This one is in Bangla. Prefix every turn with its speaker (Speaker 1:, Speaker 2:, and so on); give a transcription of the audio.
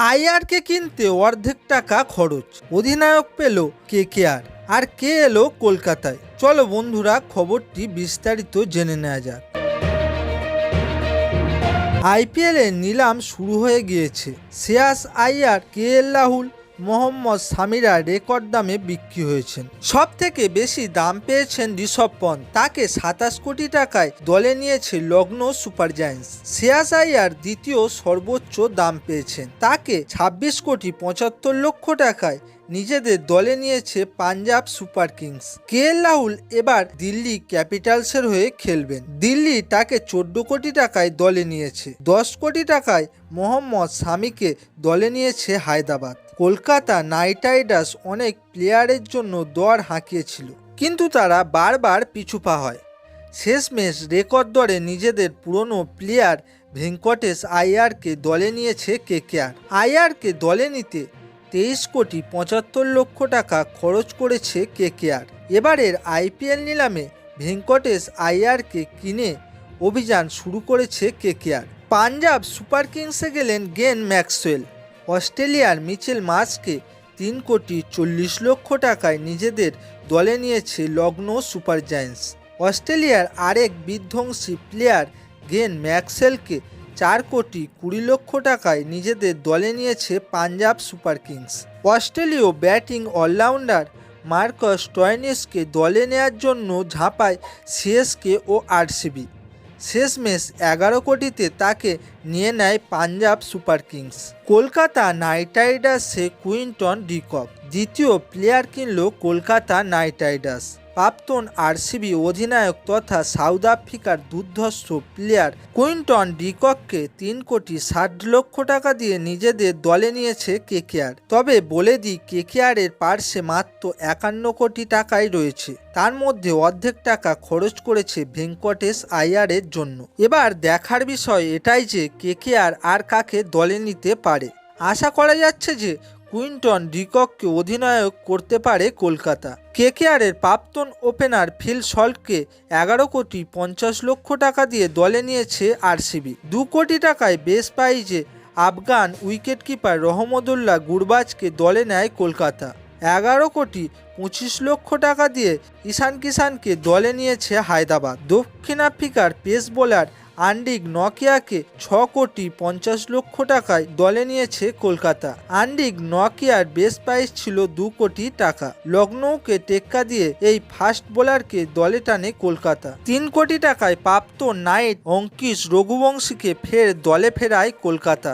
Speaker 1: আইআরকে কিনতে অর্ধেক টাকা খরচ। অধিনায়ক পেল কে কে আর আর কে এলো কলকাতায়? চলো বন্ধুরা, খবরটি বিস্তারিত জেনে নেওয়া যাক। আইপিএলের নিলাম শুরু হয়ে গিয়েছে। শ্রেয়াস আইয়ার কে এল রাহুল মোহাম্মদ সামিরা রেকর্ড দামে বিক্রি হয়েছেন। সব থেকে বেশি দাম পেয়েছেন ঋষভ পন্থ। তাকে সাতাশ কোটি টাকায় দলে নিয়েছে লগ্ন সুপার জায়ান্টস। শ্রেয়াস আইয়ার দ্বিতীয় সর্বোচ্চ দাম পেয়েছেন। তাকে ছাব্বিশ কোটি পঁচাত্তর লক্ষ টাকায় নিজেদের দলে নিয়েছে Punjab super kings. K Rahul এবার দিল্লি ক্যাপিটালসের হয়ে খেলবেন। দিল্লি তাকে চোদ্দ কোটি টাকায় দলে নিয়েছে। দশ কোটি টাকায় মোহাম্মদ স্বামীকে দলে নিয়েছে হায়দ্রাবাদ। কলকাতা নাইট রাইডার্স অনেক প্লেয়ারের জন্য দর হাঁকিয়েছিল, কিন্তু তারা বারবার পিছুপা হয়। শেষমেশ রেকর্ড দরে নিজেদের পুরনো প্লেয়ার ভেঙ্কটেশ আইয়ারকে দলে নিয়েছে কেকেআর। আইয়ারকে দলে নিতে তেইশ কোটি পঁচাত্তর লক্ষ টাকা খরচ করেছে কেকেআর। এবারের আইপিএল নিলামে ভেঙ্কটেশ আইয়ারকে কিনে অভিযান শুরু করেছে কেকেআর। পাঞ্জাব সুপার কিংসে গেলেন গেন ম্যাক্সওয়েল। অস্ট্রেলিয়ার মিচেল মার্চকে তিন কোটি চল্লিশ লক্ষ টাকায় নিজেদের দলে নিয়েছে লগ্ন সুপার জায়ান্টস। অস্ট্রেলিয়ার আরেক বিধ্বংসী প্লেয়ার গেন ম্যাক্সেলকে চার কোটি কুড়ি লক্ষ টাকায় নিজেদের দলে নিয়েছে পাঞ্জাব সুপার কিংস। অস্ট্রেলীয় ব্যাটিং অলরাউন্ডার মার্কাস টয়নিসকে দলে নেয়ার জন্য ঝাঁপায় সিএসকে ও আরসিবি। শেষমেশ এগারো কোটিতে তাকে নিয়ে নেয় Punjab super kings. Kolkata knight রাইডার্সে Quinton de Kock, দ্বিতীয় প্লেয়ার কিনল কলকাতা নাইট রাইডার্স। প্রাক্তন আরসিবি অধিনায়ক তথা সাউথ আফ্রিকার দুর্ধর্ষ প্লেয়ার কুইন্টন ডিকককে তিন কোটি ষাট লক্ষ টাকা দিয়ে নিজেদের দলে নিয়েছে কেকেআর। তবে বলে দিই, কেকেআরের পার্শ্বে মাত্র একান্ন কোটি টাকাই রয়েছে। তার মধ্যে অর্ধেক টাকা খরচ করেছে ভেঙ্কটেশ আইয়ারের জন্য। এবার দেখার বিষয় এটাই যে, কেকেআর আর কাকে দলে নিতে পারে। আশা করা যাচ্ছে যে কুইন্টন ডিকককে অধিনায়ক করতে পারে কলকাতা। কেকেআরের প্রাক্তন ওপেনার ফিল সল্টকে এগারো কোটি পঞ্চাশ লক্ষ টাকা দিয়ে দলে নিয়েছে আরসিবি। দু কোটি টাকায় বেশ প্রাইজে আফগান উইকেটকিপার রহমদুল্লাহ গুরবাজকে দলে নেয় কলকাতা। এগারো কোটি পঁচিশ লক্ষ টাকা দিয়ে ঈশান কিষানকে দলে নিয়েছে হায়দ্রাবাদ। দক্ষিণ আফ্রিকার পেস বোলার আন্ডিক নকিয়াকে ছ কোটি পঞ্চাশ লক্ষ টাকায় দলে নিয়েছে কলকাতা। আন্ডিক নকিয়ার বেস প্রাইস ছিল দু কোটি টাকা। লখনৌকে টেক্কা দিয়ে এই ফাস্ট বোলারকে দলে টানে কলকাতা। তিন কোটি টাকায় প্রাপ্ত নাইট অঙ্কিশ রঘুবংশীকে ফের দলে ফেরায় কলকাতা।